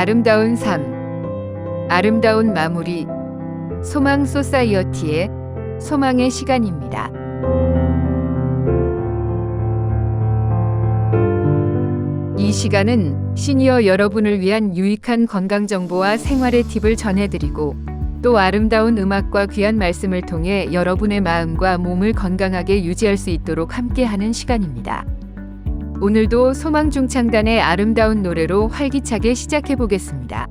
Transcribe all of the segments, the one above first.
아름다운 삶, 아름다운 마무리, 소망 소사이어티의 소망의 시간입니다. 이 시간은 시니어 여러분을 위한 유익한 건강 정보와 생활의 팁을 전해드리고 또 아름다운 음악과 귀한 말씀을 통해 여러분의 마음과 몸을 건강하게 유지할 수 있도록 함께하는 시간입니다. 오늘도 소망중창단의 아름다운 노래로 활기차게 시작해 보겠습니다.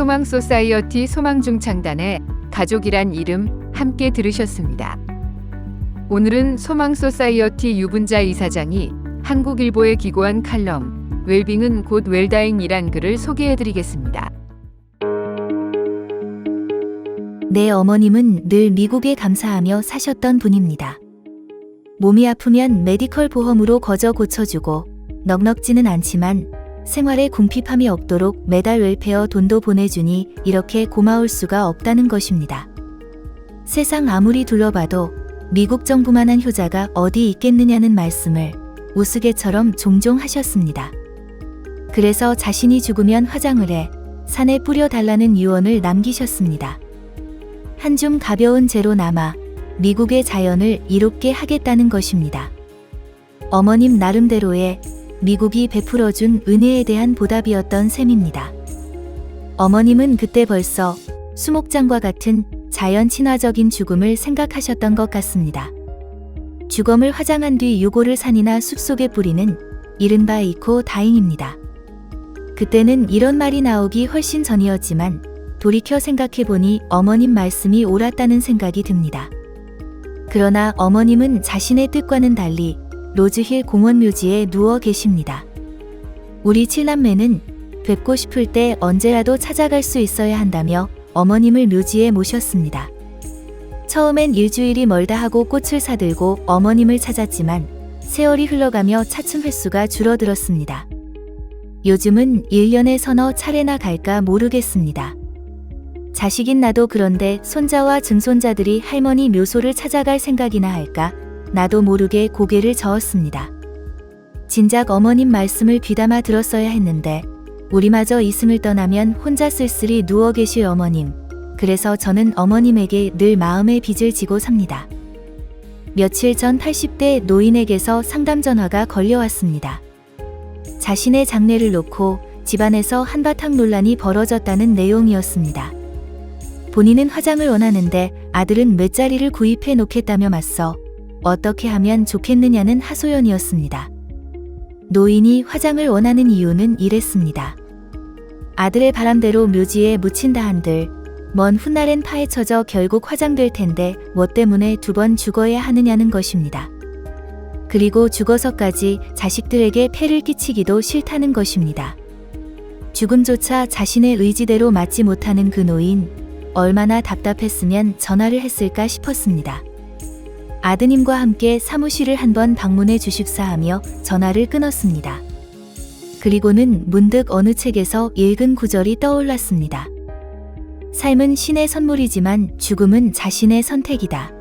소망 소사이어티 소망중창단의 가족이란 이름 함께 들으셨습니다. 오늘은 소망 소사이어티 유분자 이사장이 한국일보에 기고한 칼럼 웰빙은 곧 웰다잉이란 글을 소개해 드리겠습니다. 내 어머님은 늘 미국에 감사하며 사셨던 분입니다. 몸이 아프면 메디컬 보험으로 거저 고쳐주고 넉넉지는 않지만 생활에 궁핍함이 없도록 매달 웰페어 돈도 보내주니 이렇게 고마울 수가 없다는 것입니다. 세상 아무리 둘러봐도 미국 정부만한 효자가 어디 있겠느냐는 말씀을 우스개처럼 종종 하셨습니다. 그래서 자신이 죽으면 화장을 해 산에 뿌려달라는 유언을 남기셨습니다. 한 줌 가벼운 재로 남아 미국의 자연을 이롭게 하겠다는 것입니다. 어머님 나름대로의 미국이 베풀어준 은혜에 대한 보답이었던 셈입니다. 어머님은 그때 벌써 수목장과 같은 자연 친화적인 죽음을 생각하셨던 것 같습니다. 주검을 화장한 뒤 유골을 산이나 숲속에 뿌리는 이른바 이코 다잉입니다. 그때는 이런 말이 나오기 훨씬 전이었지만 돌이켜 생각해보니 어머님 말씀이 옳았다는 생각이 듭니다. 그러나 어머님은 자신의 뜻과는 달리 로즈힐 공원 묘지에 누워 계십니다. 우리 칠남매는 뵙고 싶을 때 언제라도 찾아갈 수 있어야 한다며 어머님을 묘지에 모셨습니다. 처음엔 일주일이 멀다 하고 꽃을 사들고 어머님을 찾았지만 세월이 흘러가며 차츰 횟수가 줄어들었습니다. 요즘은 1년에 서너 차례나 갈까 모르겠습니다. 자식인 나도 그런데 손자와 증손자들이 할머니 묘소를 찾아갈 생각이나 할까 나도 모르게 고개를 저었습니다. 진작 어머님 말씀을 귀담아 들었어야 했는데 우리마저 이승을 떠나면 혼자 쓸쓸히 누워 계실 어머님. 그래서 저는 어머님에게 늘 마음의 빚을 지고 삽니다. 며칠 전 80대 노인에게서 상담 전화가 걸려왔습니다. 자신의 장례를 놓고 집안에서 한바탕 논란이 벌어졌다는 내용이었습니다. 본인은 화장을 원하는데 아들은 맷자리를 구입해 놓겠다며 맞서 어떻게 하면 좋겠느냐는 하소연이었습니다. 노인이 화장을 원하는 이유는 이랬습니다. 아들의 바람대로 묘지에 묻힌다 한들 먼 훗날엔 파헤쳐져 결국 화장될 텐데 뭐 때문에 두 번 죽어야 하느냐는 것입니다. 그리고 죽어서까지 자식들에게 폐를 끼치기도 싫다는 것입니다. 죽음조차 자신의 의지대로 맞지 못하는 그 노인, 얼마나 답답했으면 전화를 했을까 싶었습니다. 아드님과 함께 사무실을 한번 방문해 주십사 하며 전화를 끊었습니다. 그리고는 문득 어느 책에서 읽은 구절이 떠올랐습니다. 삶은 신의 선물이지만 죽음은 자신의 선택이다.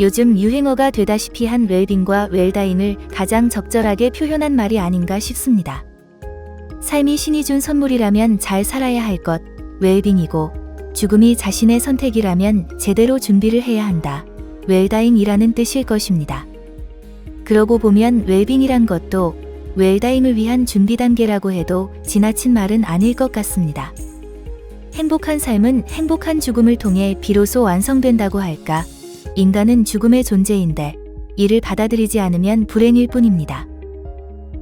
요즘 유행어가 되다시피 한 웰빙과 웰다잉을 가장 적절하게 표현한 말이 아닌가 싶습니다. 삶이 신이 준 선물이라면 잘 살아야 할 것, 웰빙이고, 죽음이 자신의 선택이라면 제대로 준비를 해야 한다. 웰다잉이라는 뜻일 것입니다. 그러고 보면 웰빙이란 것도 웰다잉을 위한 준비 단계라고 해도 지나친 말은 아닐 것 같습니다. 행복한 삶은 행복한 죽음을 통해 비로소 완성된다고 할까? 인간은 죽음의 존재인데 이를 받아들이지 않으면 불행일 뿐입니다.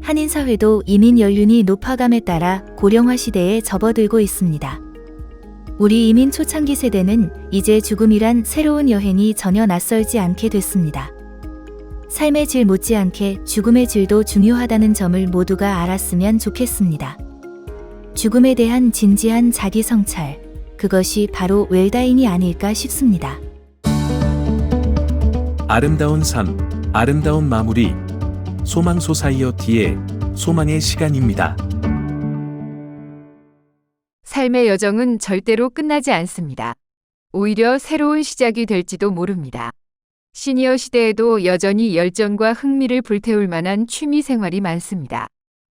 한인 사회도 이민 연륜이 높아감에 따라 고령화 시대에 접어들고 있습니다. 우리 이민 초창기 세대는 이제 죽음이란 새로운 여행이 전혀 낯설지 않게 됐습니다. 삶의 질 못지않게 죽음의 질도 중요하다는 점을 모두가 알았으면 좋겠습니다. 죽음에 대한 진지한 자기 성찰, 그것이 바로 웰다인이 아닐까 싶습니다. 아름다운 삶, 아름다운 마무리. 소망 소사이어티의 소망의 시간입니다. 삶의 여정은 절대로 끝나지 않습니다. 오히려 새로운 시작이 될지도 모릅니다. 시니어 시대에도 여전히 열정과 흥미를 불태울 만한 취미 생활이 많습니다.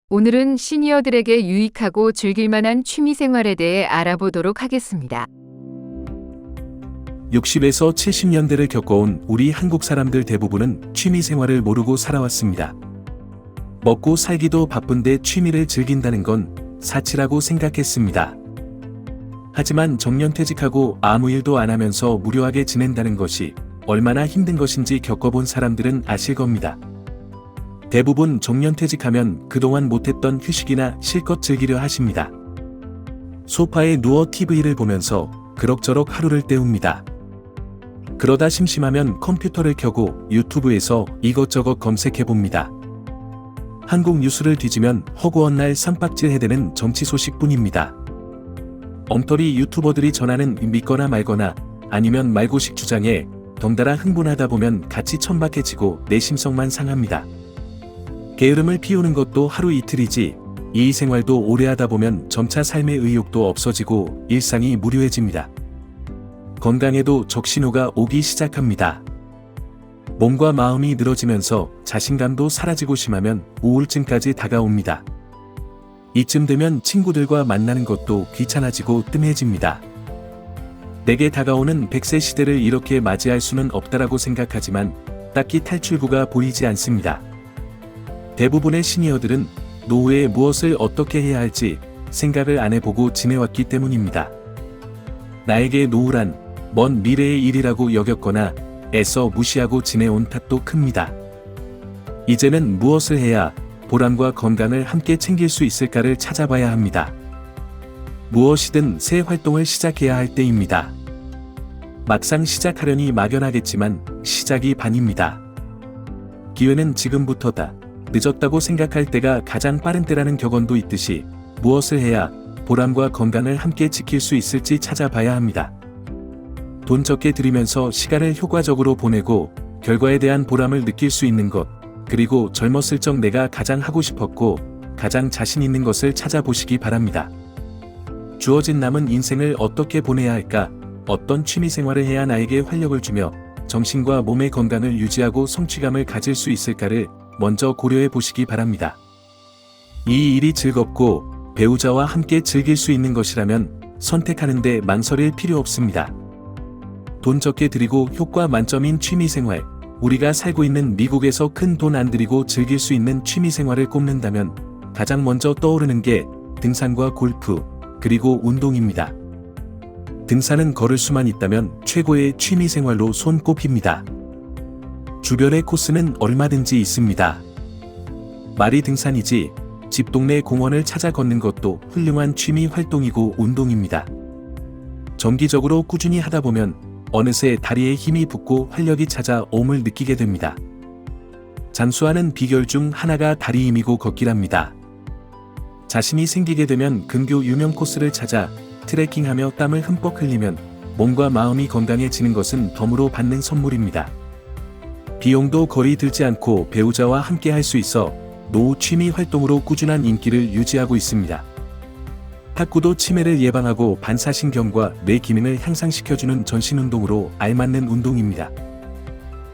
오늘은 시니어들에게 유익하고 즐길 만한 취미 생활에 대해 알아보도록 하겠습니다. 60에서 70년대를 겪어온 우리 한국 사람들 대부분은 취미 생활을 모르고 살아왔습니다. 먹고 살기도 바쁜데 취미를 즐긴다는 건 사치라고 생각했습니다. 하지만 정년퇴직하고 아무 일도 안 하면서 무료하게 지낸다는 것이 얼마나 힘든 것인지 겪어본 사람들은 아실 겁니다. 대부분 정년퇴직하면 그동안 못했던 휴식이나 실컷 즐기려 하십니다. 소파에 누워 TV를 보면서 그럭저럭 하루를 때웁니다. 그러다 심심하면 컴퓨터를 켜고 유튜브에서 이것저것 검색해 봅니다. 한국 뉴스를 뒤지면 허구한 날 쌈박질 해대는 정치 소식뿐입니다. 엉터리 유튜버들이 전하는 믿거나 말거나 아니면 말고식 주장에 덩달아 흥분하다 보면 같이 천박해지고 내 심성만 상합니다. 게으름을 피우는 것도 하루 이틀이지 이 생활도 오래 하다 보면 점차 삶의 의욕도 없어지고 일상이 무료해집니다. 건강에도 적신호가 오기 시작합니다. 몸과 마음이 늘어지면서 자신감도 사라지고 심하면 우울증까지 다가옵니다. 이쯤 되면 친구들과 만나는 것도 귀찮아지고 뜸해집니다. 내게 다가오는 100세 시대를 이렇게 맞이할 수는 없다라고 생각하지만 딱히 탈출구가 보이지 않습니다. 대부분의 시니어들은 노후에 무엇을 어떻게 해야 할지 생각을 안 해보고 지내왔기 때문입니다. 나에게 노후란 먼 미래의 일이라고 여겼거나 애써 무시하고 지내온 탓도 큽니다. 이제는 무엇을 해야 보람과 건강을 함께 챙길 수 있을까를 찾아봐야 합니다. 무엇이든 새 활동을 시작해야 할 때입니다. 막상 시작하려니 막연하겠지만 시작이 반입니다. 기회는 지금부터다. 늦었다고 생각할 때가 가장 빠른 때라는 격언도 있듯이 무엇을 해야 보람과 건강을 함께 지킬 수 있을지 찾아봐야 합니다. 돈 적게 들이면서 시간을 효과적으로 보내고 결과에 대한 보람을 느낄 수 있는 것, 그리고 젊었을 적 내가 가장 하고 싶었고 가장 자신 있는 것을 찾아보시기 바랍니다. 주어진 남은 인생을 어떻게 보내야 할까? 어떤 취미 생활을 해야 나에게 활력을 주며 정신과 몸의 건강을 유지하고 성취감을 가질 수 있을까를 먼저 고려해 보시기 바랍니다. 이 일이 즐겁고 배우자와 함께 즐길 수 있는 것이라면 선택하는데 망설일 필요 없습니다. 돈 적게 들이고 효과 만점인 취미 생활, 우리가 살고 있는 미국에서 큰 돈 안 들이고 즐길 수 있는 취미 생활을 꼽는다면 가장 먼저 떠오르는 게 등산과 골프, 그리고 운동입니다. 등산은 걸을 수만 있다면 최고의 취미 생활로 손꼽힙니다. 주변의 코스는 얼마든지 있습니다. 말이 등산이지 집 동네 공원을 찾아 걷는 것도 훌륭한 취미 활동이고 운동입니다. 정기적으로 꾸준히 하다 보면 어느새 다리에 힘이 붙고 활력이 찾아 옴을 느끼게 됩니다. 잠수하는 비결 중 하나가 다리 힘이고 걷기랍니다. 자신이 생기게 되면 근교 유명 코스를 찾아 트레킹하며 땀을 흠뻑 흘리면 몸과 마음이 건강해지는 것은 덤으로 받는 선물입니다. 비용도 거의 들지 않고 배우자와 함께 할 수 있어 노후 취미 활동으로 꾸준한 인기를 유지하고 있습니다. 탁구도 치매를 예방하고 반사신경과 뇌 기능을 향상시켜주는 전신운동으로 알맞는 운동입니다.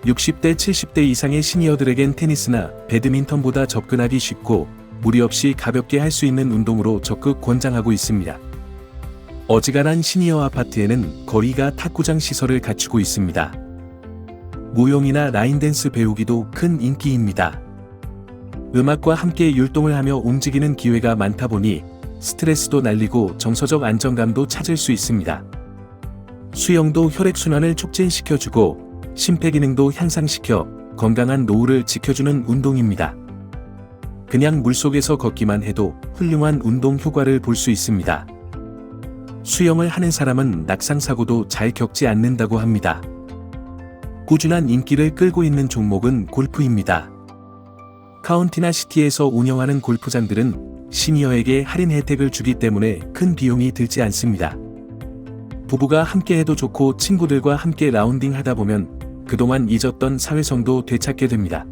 60대 70대 이상의 시니어들에겐 테니스나 배드민턴보다 접근하기 쉽고 무리 없이 가볍게 할 수 있는 운동으로 적극 권장하고 있습니다. 어지간한 시니어 아파트에는 거리가 탁구장 시설을 갖추고 있습니다. 무용이나 라인댄스 배우기도 큰 인기입니다. 음악과 함께 율동을 하며 움직이는 기회가 많다 보니 스트레스도 날리고 정서적 안정감도 찾을 수 있습니다. 수영도 혈액순환을 촉진시켜주고 심폐기능도 향상시켜 건강한 노후를 지켜주는 운동입니다. 그냥 물속에서 걷기만 해도 훌륭한 운동 효과를 볼 수 있습니다. 수영을 하는 사람은 낙상사고도 잘 겪지 않는다고 합니다. 꾸준한 인기를 끌고 있는 종목은 골프입니다. 카운티나 시티에서 운영하는 골프장들은 시니어에게 할인 혜택을 주기 때문에 큰 비용이 들지 않습니다. 부부가 함께 해도 좋고 친구들과 함께 라운딩 하다 보면 그동안 잊었던 사회성도 되찾게 됩니다.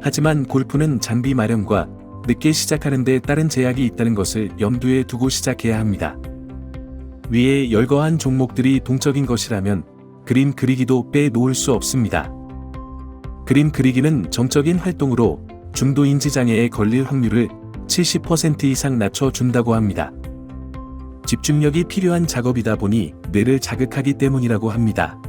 하지만 골프는 장비 마련과 늦게 시작하는데 따른 제약이 있다는 것을 염두에 두고 시작해야 합니다. 위에 열거한 종목들이 동적인 것이라면 그림 그리기도 빼놓을 수 없습니다. 그림 그리기는 정적인 활동으로 중도 인지 장애에 걸릴 확률을 70% 이상 낮춰준다고 합니다. 집중력이 필요한 작업이다 보니 뇌를 자극하기 때문이라고 합니다.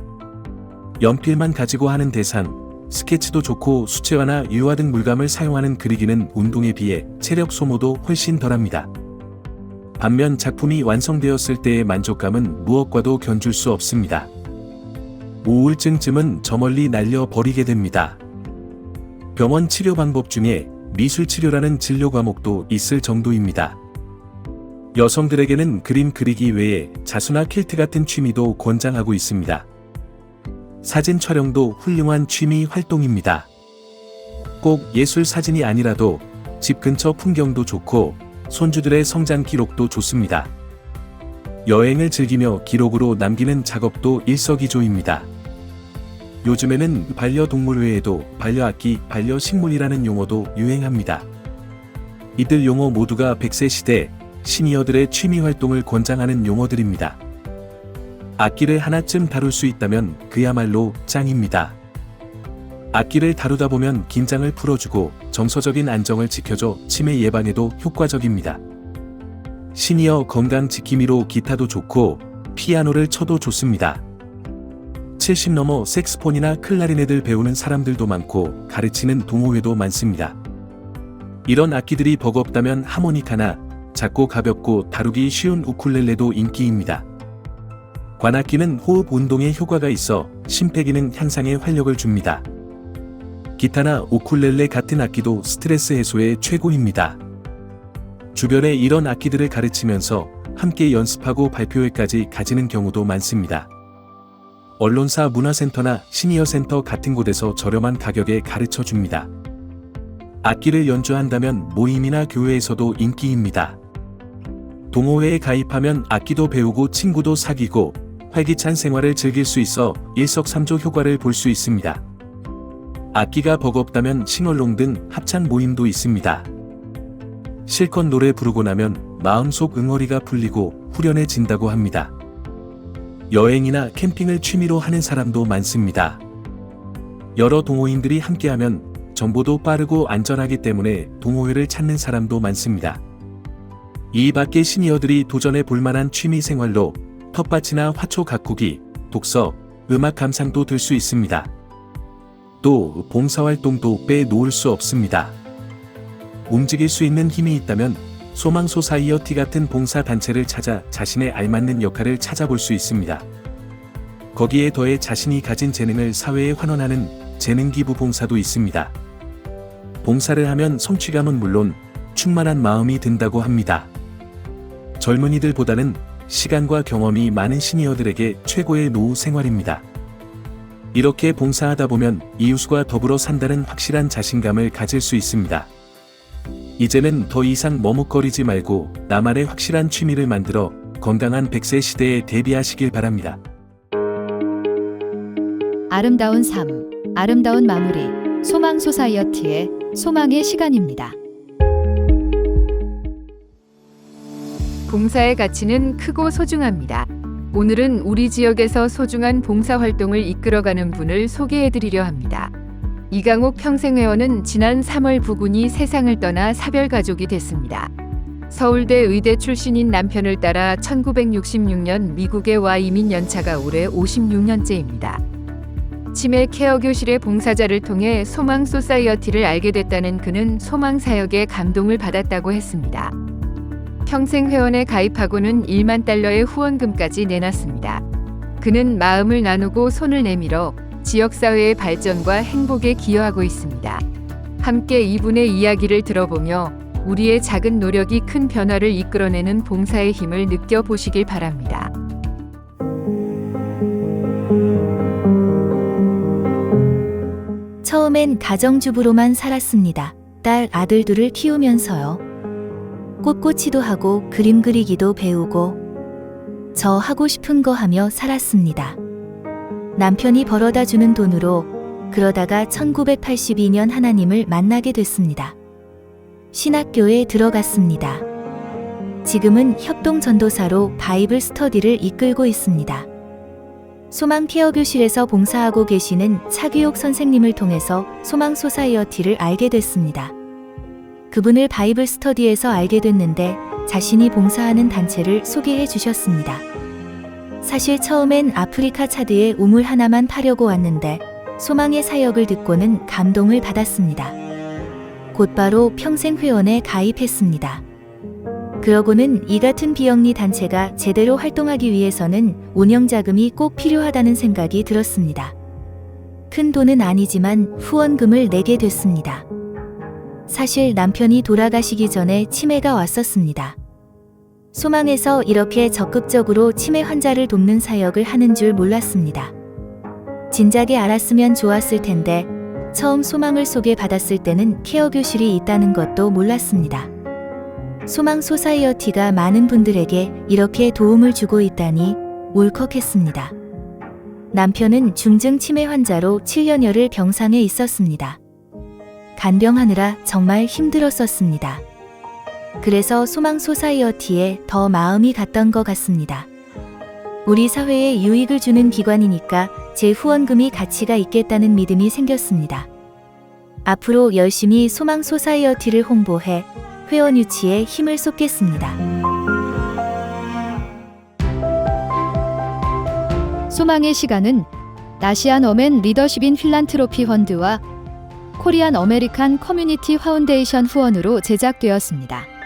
연필만 가지고 하는 대상, 스케치도 좋고 수채화나 유화 등 물감을 사용하는 그리기는 운동에 비해 체력 소모도 훨씬 덜합니다. 반면 작품이 완성되었을 때의 만족감은 무엇과도 견줄 수 없습니다. 우울증쯤은 저 멀리 날려 버리게 됩니다. 병원 치료 방법 중에 미술 치료라는 진료 과목도 있을 정도입니다. 여성들에게는 그림 그리기 외에 자수나 퀼트 같은 취미도 권장하고 있습니다. 사진 촬영도 훌륭한 취미 활동입니다. 꼭 예술 사진이 아니라도 집 근처 풍경도 좋고 손주들의 성장 기록도 좋습니다. 여행을 즐기며 기록으로 남기는 작업도 일석이조입니다. 요즘에는 반려동물 외에도 반려악기, 반려식물이라는 용어도 유행합니다. 이들 용어 모두가 100세 시대 시니어들의 취미 활동을 권장하는 용어들입니다. 악기를 하나쯤 다룰 수 있다면 그야말로 짱입니다. 악기를 다루다 보면 긴장을 풀어주고 정서적인 안정을 지켜줘 치매 예방에도 효과적입니다. 시니어 건강 지킴이로 기타도 좋고 피아노를 쳐도 좋습니다. 70 넘어 색스폰이나 클라리넷을 배우는 사람들도 많고 가르치는 동호회도 많습니다. 이런 악기들이 버겁다면 하모니카나 작고 가볍고 다루기 쉬운 우쿨렐레도 인기입니다. 관악기는 호흡 운동에 효과가 있어 심폐기능 향상에 활력을 줍니다. 기타나 우쿨렐레 같은 악기도 스트레스 해소에 최고입니다. 주변에 이런 악기들을 가르치면서 함께 연습하고 발표회까지 가지는 경우도 많습니다. 언론사 문화센터나 시니어센터 같은 곳에서 저렴한 가격에 가르쳐 줍니다. 악기를 연주한다면 모임이나 교회에서도 인기입니다. 동호회에 가입하면 악기도 배우고 친구도 사귀고 활기찬 생활을 즐길 수 있어 일석삼조 효과를 볼 수 있습니다. 악기가 버겁다면 싱얼롱 등 합창 모임도 있습니다. 실컷 노래 부르고 나면 마음속 응어리가 풀리고 후련해진다고 합니다. 여행이나 캠핑을 취미로 하는 사람도 많습니다. 여러 동호인들이 함께하면 정보도 빠르고 안전하기 때문에 동호회를 찾는 사람도 많습니다. 이 밖에 시니어들이 도전해 볼 만한 취미 생활로 텃밭이나 화초 가꾸기, 독서, 음악 감상도 들 수 있습니다. 또 봉사활동도 빼놓을 수 없습니다. 움직일 수 있는 힘이 있다면 소망 소사이어티 같은 봉사 단체를 찾아 자신의 알맞는 역할을 찾아볼 수 있습니다. 거기에 더해 자신이 가진 재능을 사회에 환원하는 재능 기부 봉사도 있습니다. 봉사를 하면 성취감은 물론 충만한 마음이 든다고 합니다. 젊은이들보다는 시간과 경험이 많은 시니어들에게 최고의 노후 생활입니다. 이렇게 봉사하다 보면 이웃과 더불어 산다는 확실한 자신감을 가질 수 있습니다. 이제는 더 이상 머뭇거리지 말고 나만의 확실한 취미를 만들어 건강한 100세 시대에 대비하시길 바랍니다. 아름다운 삶, 아름다운 마무리, 소망 소사이어티의 소망의 시간입니다. 봉사의 가치는 크고 소중합니다. 오늘은 우리 지역에서 소중한 봉사 활동을 이끌어가는 분을 소개해 드리려 합니다. 이강옥 평생회원은 지난 3월 부군이 세상을 떠나 사별 가족이 됐습니다. 서울대 의대 출신인 남편을 따라 1966년 미국에 와 이민 연차가 올해 56년째입니다. 치매 케어 교실의 봉사자를 통해 소망 소사이어티를 알게 됐다는 그는 소망 사역에 감동을 받았다고 했습니다. 평생 회원에 가입하고는 1만 달러의 후원금까지 내놨습니다. 그는 마음을 나누고 손을 내밀어 지역사회의 발전과 행복에 기여하고 있습니다. 함께 이분의 이야기를 들어보며 우리의 작은 노력이 큰 변화를 이끌어내는 봉사의 힘을 느껴보시길 바랍니다. 처음엔 가정주부로만 살았습니다. 딸 아들 둘을 키우면서요. 꽃꽂이도 하고 그림 그리기도 배우고 저 하고 싶은 거 하며 살았습니다. 남편이 벌어다 주는 돈으로 그러다가 1982년 하나님을 만나게 됐습니다. 신학교에 들어갔습니다. 지금은 협동 전도사로 바이블 스터디를 이끌고 있습니다. 소망 케어 교실에서 봉사하고 계시는 차규옥 선생님을 통해서 소망 소사이어티를 알게 됐습니다. 그분을 바이블 스터디에서 알게 됐는데 자신이 봉사하는 단체를 소개해 주셨습니다. 사실 처음엔 아프리카 차드에 우물 하나만 파려고 왔는데 소망의 사역을 듣고는 감동을 받았습니다. 곧바로 평생 회원에 가입했습니다. 그러고는 이 같은 비영리 단체가 제대로 활동하기 위해서는 운영 자금이 꼭 필요하다는 생각이 들었습니다. 큰 돈은 아니지만 후원금을 내게 됐습니다. 사실 남편이 돌아가시기 전에 치매가 왔었습니다. 소망에서 이렇게 적극적으로 치매 환자를 돕는 사역을 하는 줄 몰랐습니다. 진작에 알았으면 좋았을 텐데 처음 소망을 소개받았을 때는 케어 교실이 있다는 것도 몰랐습니다. 소망 소사이어티가 많은 분들에게 이렇게 도움을 주고 있다니 울컥했습니다. 남편은 중증 치매 환자로 7년여를 병상에 있었습니다. 간병하느라 정말 힘들었었습니다. 그래서 소망 소사이어티에 더 마음이 갔던 것 같습니다. 우리 사회에 유익을 주는 기관이니까 제 후원금이 가치가 있겠다는 믿음이 생겼습니다. 앞으로 열심히 소망 소사이어티를 홍보해 회원 유치에 힘을 쏟겠습니다. 소망의 시간은 나시안 어맨 리더십인 휠란트로피 펀드와 코리안 어메리칸 커뮤니티 파운데이션 후원으로 제작되었습니다.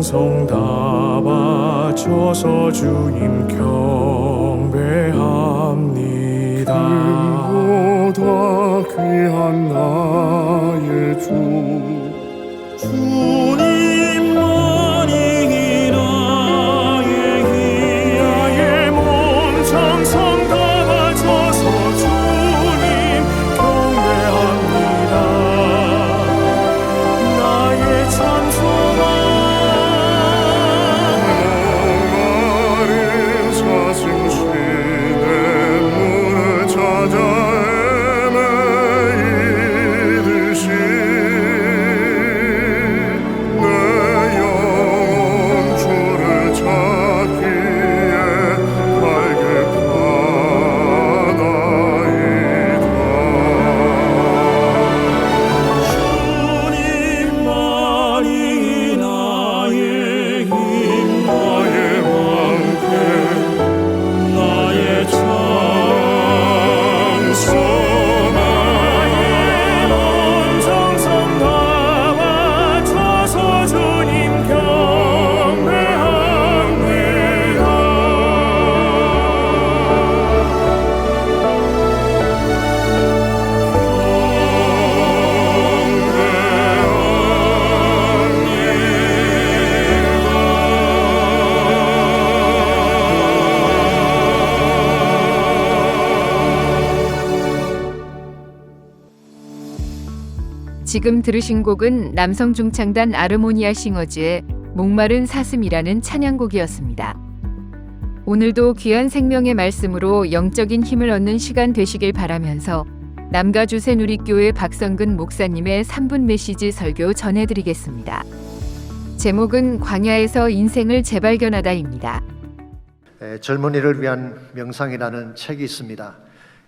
몸 정성 다 바쳐서 주님 경배합니다. 금보다 귀한 나 지금 들으신 곡은 남성 중창단 아르모니아 싱어즈의 목마른 사슴이라는 찬양곡이었습니다. 오늘도 귀한 생명의 말씀으로 영적인 힘을 얻는 시간 되시길 바라면서 남가주 새누리교회 박성근 목사님의 3분 메시지 설교 전해드리겠습니다. 제목은 광야에서 인생을 재발견하다입니다. 에, 젊은이를 위한 명상이라는 책이 있습니다.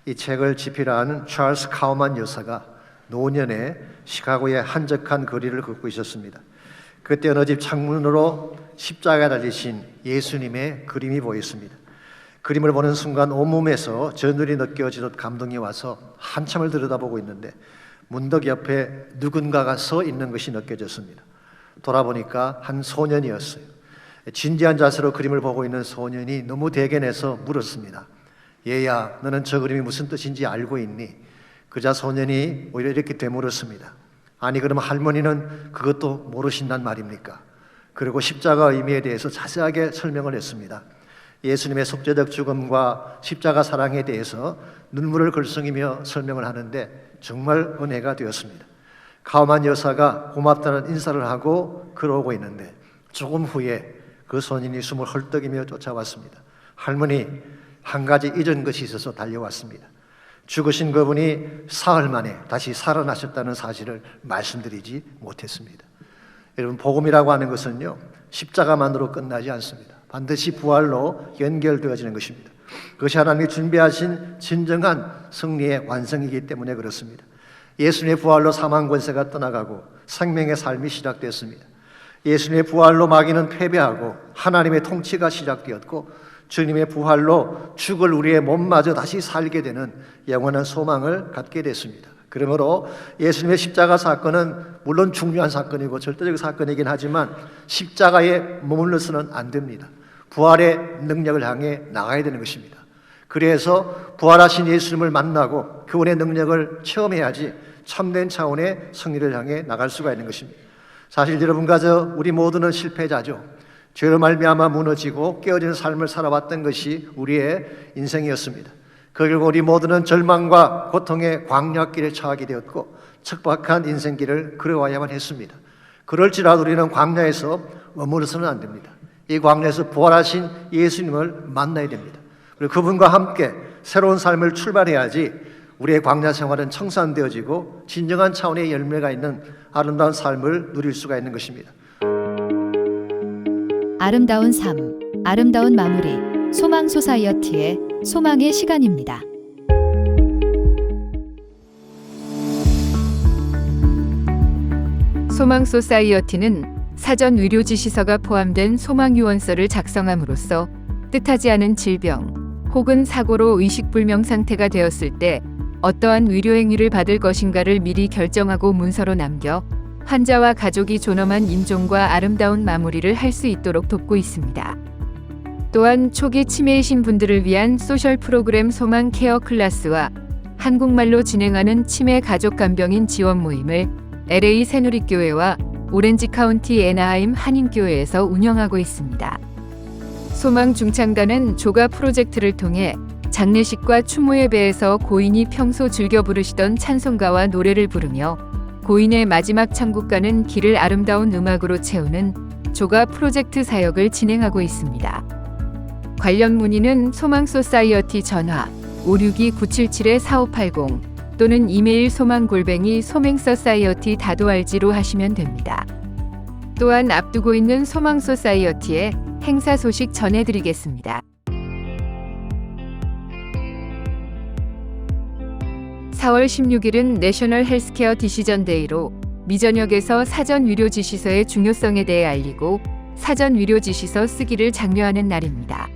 이 책을 집필한 찰스 카우만 여사가 노년에 시카고의 한적한 거리를 걷고 있었습니다. 그때 어느 집 창문으로 십자가에 달리신 예수님의 그림이 보였습니다. 그림을 보는 순간 온몸에서 전율이 느껴지듯 감동이 와서 한참을 들여다보고 있는데 문득 옆에 누군가가 서 있는 것이 느껴졌습니다. 돌아보니까 한 소년이었어요. 진지한 자세로 그림을 보고 있는 소년이 너무 대견해서 물었습니다. 얘야, 너는 저 그림이 무슨 뜻인지 알고 있니? 그자 소년이 오히려 이렇게 되물었습니다. 아니, 그럼 할머니는 그것도 모르신단 말입니까? 그리고 십자가 의미에 대해서 자세하게 설명을 했습니다. 예수님의 속죄적 죽음과 십자가 사랑에 대해서 눈물을 글썽이며 설명을 하는데 정말 은혜가 되었습니다. 가오만 여사가 고맙다는 인사를 하고 걸어오고 있는데 조금 후에 그 소년이 숨을 헐떡이며 쫓아왔습니다. 할머니 한 가지 잊은 것이 있어서 달려왔습니다. 죽으신 그분이 사흘 만에 다시 살아나셨다는 사실을 말씀드리지 못했습니다. 여러분 복음이라고 하는 것은요 십자가만으로 끝나지 않습니다. 반드시 부활로 연결되어지는 것입니다. 그것이 하나님이 준비하신 진정한 승리의 완성이기 때문에 그렇습니다. 예수님의 부활로 사망 권세가 떠나가고 생명의 삶이 시작됐습니다. 예수님의 부활로 마귀는 패배하고 하나님의 통치가 시작되었고 주님의 부활로 죽을 우리의 몸마저 다시 살게 되는 영원한 소망을 갖게 됐습니다. 그러므로 예수님의 십자가 사건은 물론 중요한 사건이고 절대적 사건이긴 하지만 십자가에 머물러서는 안 됩니다. 부활의 능력을 향해 나가야 되는 것입니다. 그래서 부활하신 예수님을 만나고 그분의 능력을 체험해야지 참된 차원의 승리를 향해 나갈 수가 있는 것입니다. 사실 여러분과 저 우리 모두는 실패자죠. 죄로 말미암아 무너지고 깨어진 삶을 살아왔던 것이 우리의 인생이었습니다. 그 결국 우리 모두는 절망과 고통의 광야길에 처하게 되었고 척박한 인생길을 걸어와야만 했습니다. 그럴지라도 우리는 광야에서 머무르서는 안 됩니다. 이 광야에서 부활하신 예수님을 만나야 됩니다. 그리고 그분과 함께 새로운 삶을 출발해야지 우리의 광야 생활은 청산되어지고 진정한 차원의 열매가 있는 아름다운 삶을 누릴 수가 있는 것입니다. 아름다운 삶, 아름다운 마무리. 소망 소사이어티의 소망의 시간입니다. 소망 소사이어티는 사전 의료 지 시서가 포함된 소망 유언서를 작성함으로써 뜻하지 않은 질병 혹은 사고로 의식 불명 상태가 되었을 때 어떠한 의료 행위를 받을 것인가를 미리 결정하고 문서로 남겨 환자와 가족이 존엄한 임종과 아름다운 마무리를 할 수 있도록 돕고 있습니다. 또한 초기 치매이신 분들을 위한 소셜 프로그램 소망 케어 클래스와 한국말로 진행하는 치매 가족 간병인 지원 모임을 LA 새누리교회와 오렌지 카운티 애나하임 한인교회에서 운영하고 있습니다. 소망 중창단은 조가 프로젝트를 통해 장례식과 추모 예배에서 고인이 평소 즐겨 부르시던 찬송가와 노래를 부르며 고인의 마지막 천국 가는 길을 아름다운 음악으로 채우는 조가 프로젝트 사역을 진행하고 있습니다. 관련 문의는 소망 소사이어티 전화 562-977-4580 또는 이메일 소망골뱅이 소맹서사이어티 다도알지로 하시면 됩니다. 또한 앞두고 있는 소망 소사이어티의 행사 소식 전해드리겠습니다. 4월 16일은 내셔널 헬스케어 디시전 데이로 미전역에서 사전 위료 지시서의 중요성에 대해 알리고 사전 위료 지시서 쓰기를 장려하는 날입니다.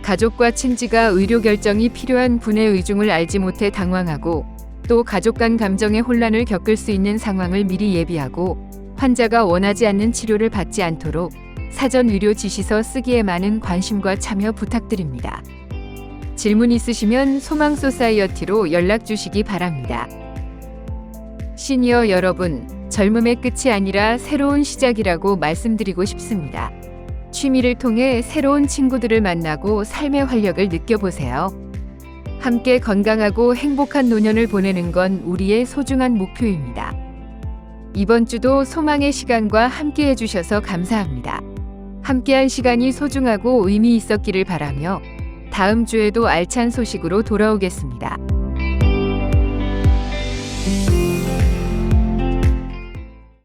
가족과 친지가 의료 결정이 필요한 분의 의중을 알지 못해 당황하고 또 가족 간 감정의 혼란을 겪을 수 있는 상황을 미리 예비하고 환자가 원하지 않는 치료를 받지 않도록 사전 의료 지시서 쓰기에 많은 관심과 참여 부탁드립니다. 질문 있으시면 소망 소사이어티로 연락 주시기 바랍니다. 시니어 여러분, 젊음의 끝이 아니라 새로운 시작이라고 말씀드리고 싶습니다. 취미를 통해 새로운 친구들을 만나고 삶의 활력을 느껴보세요. 함께 건강하고 행복한 노년을 보내는 건 우리의 소중한 목표입니다. 이번 주도 소망의 시간과 함께 해주셔서 감사합니다. 함께한 시간이 소중하고 의미 있었기를 바라며 다음 주에도 알찬 소식으로 돌아오겠습니다.